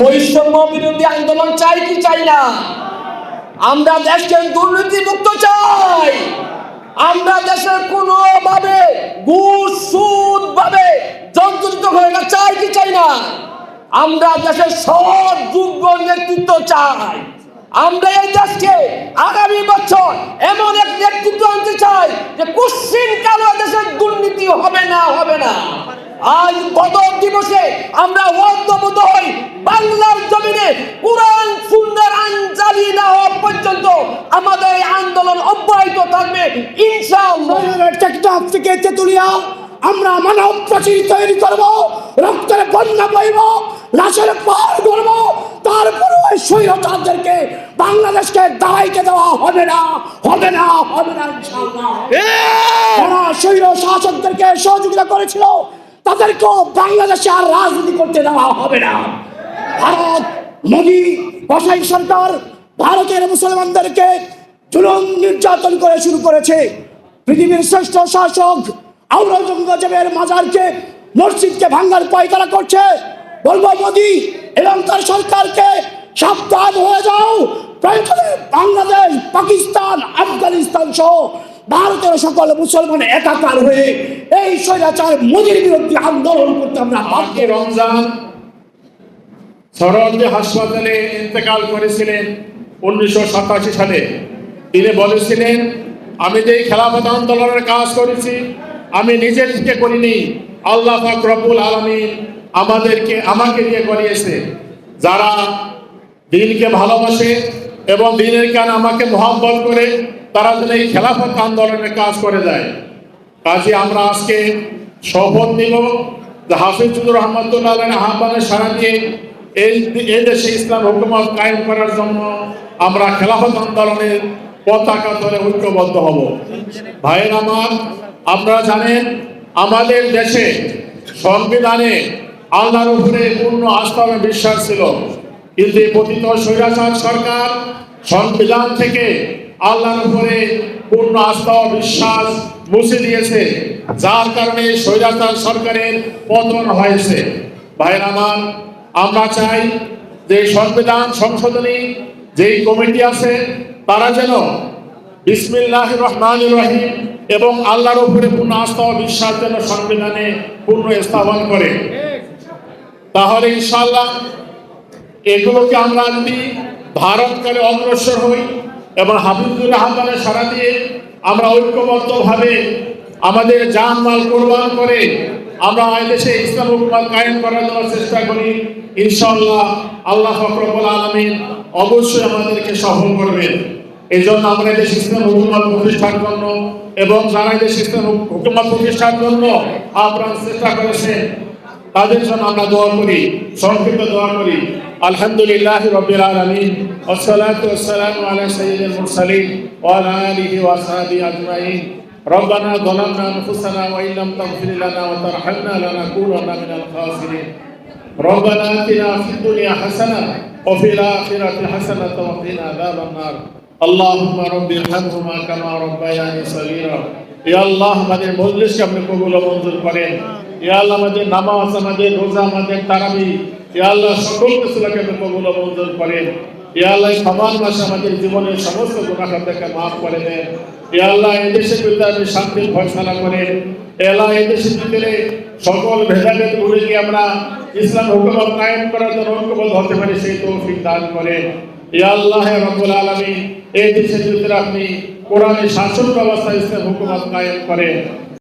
বৈষম্য বিরোধী আন্দোলন চাই কি চাই না? আমরা দেশকে দুর্নীতি মুক্ত চাই। আমরা দেশের কোনো ভাবে ঘুষ ভাবে জর্জরিত হয়ে না, চাই কি চাই না? আমরা দেশের সৎ, যোগ্য নেতৃত্ব চাই। আমরা এই দেশকে আগামী বছর এমন এক নেতৃত্ব আনতে চাই যে কুশ্চিন কালো দেশের দুর্নীতি হবে না হবে না। আজ বদর দিবসে আমরা ঐক্যবদ্ধ হই, বাংলার জমিনে কোরআন সুন্দর আইন চালিয়ে না হওয়া পর্যন্ত আমাদের এই আন্দোলন অব্যাহত থাকবে, ইনশাআল্লাহ। টেকটাপ থেকে তেতুলিয়া আমরা মানব প্রাচীর তৈরি করব, রক্তের বন্যা বইব, লাশের পার করব তারপরে ওই স্বৈরতাদেরকে বাংলাদেশকে দাঁড়াইতে দেওয়া হবে না হবে না হবে না ইনশাআল্লাহ। স্বৈর শাসকদেরকে সহযোগিতা করেছিল তাদেরকেও বাংলাদেশে আর রাজনীতি করতে দেওয়া হবে না। ভারত মোদী বসাই সরকার ভারতের মুসলমানদেরকে জুলুম নির্যাতন করে শুরু করেছে। পৃথিবীর শ্রেষ্ঠ শাসক আওরঙ্গজেবের মাজারকে মসজিদকে ভাঙ্গার পায়তারা করছে। বলব মোদী এবং তার সরকারকে সাবধান হয়ে যাও। বাংলাদেশ, পাকিস্তান, আফগানিস্তান সহ ভারতের সকল মুসলমান একাকার হয়ে এই স্বৈরাচার মোদীর বিরুদ্ধে আন্দোলন করতে আমরা আজকে রমজান সরঞ্জি হাসপাতালে ইন্তেকাল করেছিলেন উনিশশো সাতাশি সালে, তিনি বলেছিলেন, আমি যে খেলাফত আন্দোলনের কাজ করেছি, আমি নিজে থেকে করিনি। আল্লাহ পাক রব্বুল আলমিন আমাদেরকে, আমাকে দিয়ে করিয়েছে যারা দিনকে ভালোবাসে এবং দিনের কারণে আমাকে মহব্বত করে, তারা যেন এই খেলাফত আন্দোলনের কাজ করে যায়। কাজে আমরা আজকে শপথ নিব হাফিজুর রহমতুল্লাহ আহ্বানের সারা দিয়ে এই এই দেশে ইসলাম হুকুমত কায়েম করার জন্য আমরা খেলাফত আন্দোলনের পতাকা ধরে ঐক্যবদ্ধ হব। ভাইয়ের আমার, আপনারা জানেন, আমাদের দেশে সংবিধানে আল্লাহর উপরে পূর্ণ আস্থা এবং বিশ্বাস ছিল। কিন্তু এই পতিত স্বৈরাচার সরকার সংবিধান থেকে আল্লাহর উপরে পূর্ণ আস্থা ও বিশ্বাস মুছে দিয়েছে, যার কারণে স্বৈরাচার সরকারের পতন হয়েছে। ভাইয়ের আমার, আমরা চাই যে সংবিধান সংশোধনী যেই কমিটি আছে, তারা যেন বিসমিল্লাহ রহমান রহিম এবং আল্লাহর উপরে পূর্ণ আস্থা ও বিশ্বাস যেন সংবিধানে পূর্ণ স্থাপন করে। তাহলে ইনশাল্লাহ এগুলোকে আমরা যদি করে অগ্রসর হই এবং হাবিবুর রহমানের সারা দিয়ে আমরা ঐক্যবদ্ধভাবে আমাদের জান মাল কোরবান করে আমরা দেশে ইসলাম হুকুমত কায়েম করার জন্য চেষ্টা করি। ইনশাল্লাহ আল্লাহ ফকরবুল আলমিন অবশ্যই আমাদেরকে সফল করবেন। এই জন্য আমরা দেশ ইসলাম হুকুমত প্রতিষ্ঠার জন্য এবং যারা দেশ ইসলাম হুকুমত প্রতিষ্ঠার জন্য আপনারা চেষ্টা করেছেন তাদের জন্য আমরা দোয়া করি সংক্ষিপ্ত দোয়া করি আলহামদুলিল্লাহ রবিল আলমিন والصلاة والسلام على سيد المرسلين وعلى آله وأصحابه أجمعين ربنا ظلمنا أنفسنا وإن لم تغفر لنا وترحمنا لنكونن من الخاسرين ربنا آتنا في الدنيا حسنة وفي الآخرة حسنة وقنا عذاب النار اللهم رب ارحمهما كما ربياني صغيرا ইয়া আল্লাহ আমাদের মজলিসকে আপনি কবুল ও মঞ্জুর করেন ইয়া রোজা সকল আপনি কবুল করেন। আমাদের জীবনের সমস্ত করে আপনি শান্তির করেন। সকল ভুলে গিয়ে আমরা ইসলাম হুকুমত কায়েম করার জন্য ঐক্যবদ্ধ হতে পারি, সেই তৌফিক দান করেন। আল্লাহ রব্বুল আলামিন, এই দেশের ভিতরে আপনি কোরআনের শাসন ব্যবস্থা ইসলাম হুকুমত কায়েম করেন